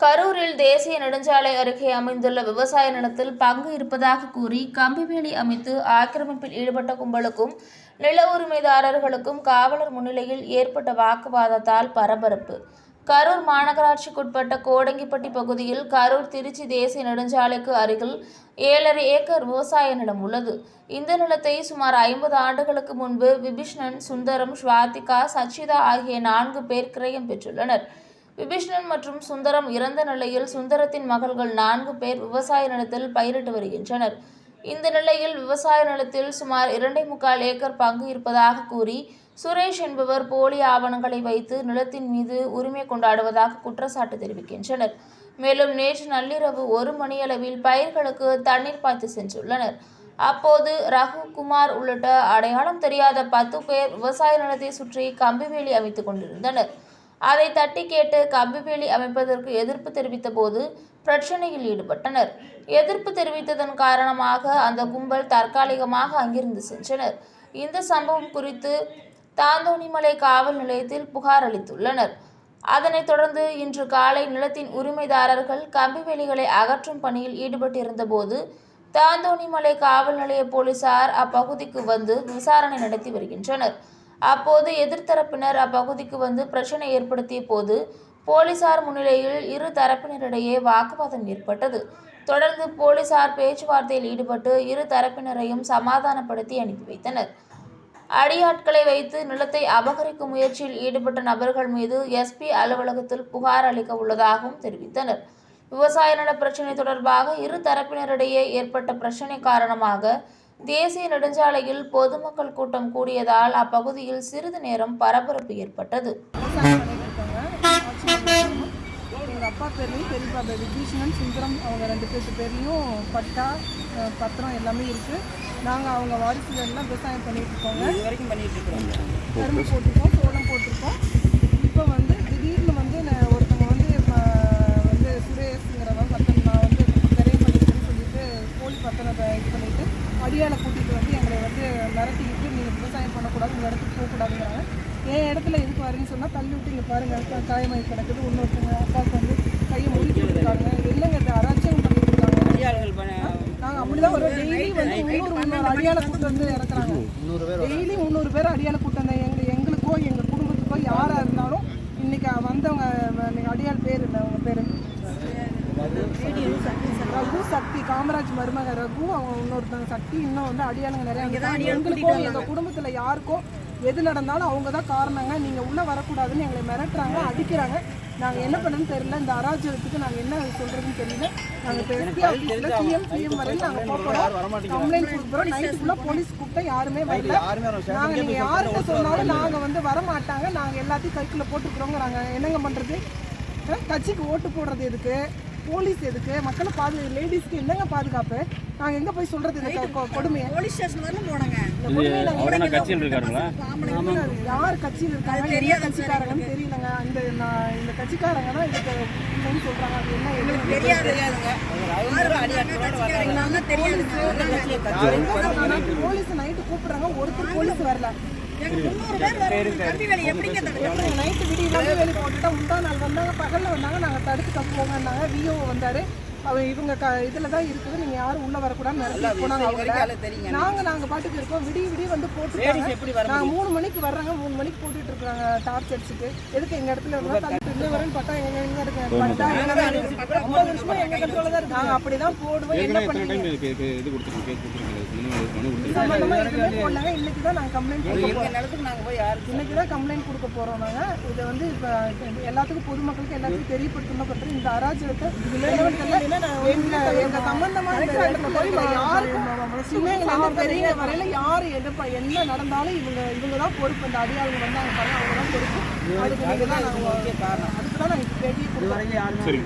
கரூரில் தேசிய நெடுஞ்சாலை அருகே அமைந்துள்ள விவசாய நிலத்தில் பங்கு இருப்பதாக கூறி கம்பிவேலி அமைத்து ஆக்கிரமிப்பில் ஈடுபட்ட கும்பலுக்கும் நில உரிமைதாரர்களுக்கும் காவலர் முன்னிலையில் ஏற்பட்ட வாக்குவாதத்தால் பரபரப்பு. கரூர் மாநகராட்சிக்குட்பட்ட கோடங்கிப்பட்டி பகுதியில் கரூர் திருச்சி தேசிய நெடுஞ்சாலைக்கு அருகில் ஏழரை ஏக்கர் விவசாய நிலம் உள்ளது. இந்த நிலத்தை சுமார் ஐம்பது ஆண்டுகளுக்கு முன்பு விபிஷ்ணன் சுந்தரம் ஸ்வாதிகா சச்சிதா ஆகிய நான்கு பேர் கிரயம் பெற்றுள்ளனர். விபீஷ்ணன் மற்றும் சுந்தரம் இறந்த நிலையில் சுந்தரத்தின் மகள்கள் நான்கு பேர் விவசாய நிலத்தில் பயிரிட்டு வருகின்றனர். இந்த நிலையில் விவசாய நிலத்தில் சுமார் இரண்டே முக்கால் ஏக்கர் பங்கு இருப்பதாக கூறி சுரேஷ் என்பவர் போலி ஆவணங்களை வைத்து நிலத்தின் மீது உரிமை கொண்டாடுவதாக குற்றச்சாட்டு தெரிவிக்கின்றனர். மேலும் நேற்று நள்ளிரவு ஒரு மணியளவில் பயிர்களுக்கு தண்ணீர் பாய்ச்சி சென்றுள்ளனர். அப்போது ரகு குமார் உள்ளிட்ட அடையாளம் தெரியாத பத்து பேர் விவசாய நிலத்தை சுற்றி கம்பிவேலி அமைத்துக் கொண்டிருந்தனர். அதை தட்டி கேட்டு கம்பிவேலி அமைப்பதற்கு எதிர்ப்பு தெரிவித்த போது பிரச்சனையில் ஈடுபட்டனர். எதிர்ப்பு தெரிவித்ததன் காரணமாக அந்த கும்பல் தற்காலிகமாக அங்கிருந்து சென்றனர். இந்த சம்பவம் குறித்து தாந்தோணிமலை காவல் நிலையத்தில் புகார் அளித்துள்ளனர். அதனைத் தொடர்ந்து இன்று காலை நிலத்தின் உரிமைதாரர்கள் கம்பிவேலிகளை அகற்றும் பணியில் ஈடுபட்டிருந்தபோது தாந்தோணிமலை காவல் நிலைய போலீசார் அப்பகுதிக்கு வந்து விசாரணை நடத்தி வருகின்றனர். அப்போது எதிர்த்தரப்பினர் அப்பகுதிக்கு வந்து பிரச்சனை ஏற்படுத்திய போது போலீசார் முன்னிலையில் இரு தரப்பினரிடையே வாக்குவாதம் ஏற்பட்டது. தொடர்ந்து போலீசார் பேச்சுவார்த்தையில் ஈடுபட்டு இரு தரப்பினரையும் சமாதானப்படுத்தி அனுப்பி வைத்தனர். அடியாட்களை வைத்து நிலத்தை அபகரிக்கும் முயற்சியில் ஈடுபட்ட நபர்கள் மீது எஸ்பி அலுவலகத்தில் புகார் அளிக்க உள்ளதாகவும் தெரிவித்தனர். விவசாய நல பிரச்சினை தொடர்பாக இரு தரப்பினரிடையே ஏற்பட்ட பிரச்சினை காரணமாக தேசிய நெடுஞ்சாலையில் பொதுமக்கள் கூட்டம் கூடியதால் அப்பகுதியில் சிறிது நேரம் பரபரப்பு ஏற்பட்டது. விவசாயம் பண்ணிட்டு இருக்காங்க ஆட்சி எங்கள் அப்பா பேர்லையும் பெரியப்பா பேர் விபீஷணன் சுந்தரம் அவங்க ரெண்டு பேர்த்து பேர்லையும் பட்டா பத்திரம் எல்லாமே இருக்குது நாங்கள் அவங்க வாரிசுகள் எல்லாம் விவசாயம் பண்ணிட்டு இருக்கோங்க. இது வரைக்கும் பண்ணிட்டு இருக்கிறோம். கரும்பு போட்டிருக்கோம் சோளம் போட்டிருக்கோம். இப்போ வந்து திடீர்னு வந்து நான் ஒருத்தவங்க வந்து ம- வந்து சுரேஷ்ங்கிறவன் பத்திரம் நான் வந்து நிறைய பண்ணிருக்கேன்னு சொல்லிட்டு போலி பத்திரத்தை இது பண்ணிட்டு அடியாளை கூட்டிகிட்டு வந்து எங்களை வந்து மிரட்டிக்கிட்டு நீங்கள் உங்கள் இடத்துக்கு போகக்கூடாதுங்கிறாங்க. என் இடத்துல எதுக்கு வரேன்னு சொன்னால் தள்ளி விட்டு இங்கே பாருங்க காயமாய் கிடக்குது. இன்னொருத்தவங்க அப்பாவுக்கு வந்து கையை முடிச்சு விட்டுருக்காங்க இல்லைங்க இது அராஜகம் பண்ணிட்டு இருக்காங்க அடியாள்கள் பண்ண நாங்கள் அப்படிதான் ஒரு டெய்லி வந்து முந்நூறு முந்நூறு அடியாளை கூட்டு வந்து இறக்குறாங்க. டெய்லி முந்நூறு பேர் அடியாளை கூட்டு வந்த எங்க எங்களுக்கோ எங்கள் குடும்பத்துக்கோ யாராக இருந்தாலும் இன்னைக்கு வந்தவங்க அடியாள் பேர் இல்லை அவங்க பேர். ரகு சக்தி காமராஜ் மருமக ரகு அவங்க இன்னொருத்தவங்க சக்தி இன்னும் வந்து அடியாளுங்க நிறைய. எங்களுக்கோ எங்கள் குடும்பத்தில் யாருக்கோ எது நடந்தாலும் அவங்க தான் காரணங்க. நீங்கள் உள்ளே வரக்கூடாதுன்னு எங்களை மிரட்டுறாங்க அடிக்கிறாங்க. நாங்கள் என்ன பண்ணணும்னு தெரியல. இந்த அராஜகத்துக்கு நாங்கள் என்ன சொல்கிறதுன்னு தெரியல. நாங்கள் இப்போ எஸ்பி ஆஃபீஸில் சிஎம் சிஎம் வரையும் நாங்கள் போகிறோம் கம்ப்ளைண்ட் கொடுக்குறோம். நைட்டுக்குள்ளே போலீஸ் கூப்பிட்டா யாருமே வரல. நாங்கள் நீங்கள் யார்கிட்ட சொன்னாலும் நாங்கள் வந்து வர மாட்டாங்க நாங்கள் எல்லாத்தையும் கைக்குள்ளே போட்டுக்கிறோங்கிறாங்க. என்னங்க பண்ணுறது கட்சிக்கு ஓட்டு போடுறது எதுக்கு? போலீஸ் எதுக்கு? மக்களை பாது லேடிஸ்க்கு என்னங்க பாதுகாப்பு? நாங்கள் எங்கே போய் சொல்கிறது இந்த கொடுமையை? போலீஸ் ஸ்டேஷன் வரலும் போனாங்க. நாங்க அவரெல்லாம் கட்சியில் இருக்காருங்களா? யார் கட்சியில் இருக்காங்க? என்ன கட்சிக்காரங்கன்னு தெரியலங்க. இந்த நான் இந்த கட்சிக்காரங்க தான் இதுக்கு இல்லைன்னு சொல்றாங்க. அது என்ன எங்களுக்கு தெரியாது. தெரியாதுங்க தெரியாது. போலீஸ் நைட்டு கூப்பிடுறாங்க. ஒருத்தர் போலீஸ் வரல. முந்நூறு நைட்டு விடிய வேலி போட்டுட்டா உண்டா நாள் வந்தாங்க. பகல்ல வந்தாங்க நாங்க தடுத்து தப்புவோங்கன்னாங்க விஓ வந்தாரு. அவன் இவங்க க இதில் தான் இருக்குது. நீங்கள் யாரும் உள்ளே வரக்கூடாது. மிரட்டி போனாங்க அவங்க நாங்கள் நாங்கள் பாட்டுக்கு இருக்கோம். விடிய விடிய வந்து வர நாங்கள் மூணு மணிக்கு வர்றாங்க. மூணு மணிக்கு போட்டுட்டு இருக்காங்க டார்ச் அடிச்சுட்டு. எதுக்கு எங்கள் இடத்துல இருந்தா தள்ளி இன்னும் வரேன்னு பார்த்தா எங்க எங்க இருக்கு. பார்த்தா ஐம்பது வருஷமா எங்க கண்ட்ரோல தான் இருக்கு? நாங்கள் அப்படி தான் போடுவோம் என்ன போடலாங்க. இன்னைக்கு தான் நாங்கள் கம்ப்ளைண்ட் இன்னைக்கு தான் கம்ப்ளைண்ட் கொடுக்க போறோம் நாங்க. இதை வந்து இப்போ எல்லாத்துக்கும் பொதுமக்களுக்கு எல்லாத்துக்கும் தெரியப்படுத்தணும் பண்றது இந்த அராஜகத்தை எங்க எங்க சம்பந்தமா யாருக்கும் பெரிய வரையில யாரு என்ன ப- என்ன நடந்தாலும் இவங்க இவங்க தான் பொறுப்பு. இந்த அடியாளுங்க வந்து அவங்க பண்ண அவங்க தான் பொறுப்பு. அதுக்கு நீங்க தான் நாங்க அதுக்கு தான் கொடுக்குறோம் சரி.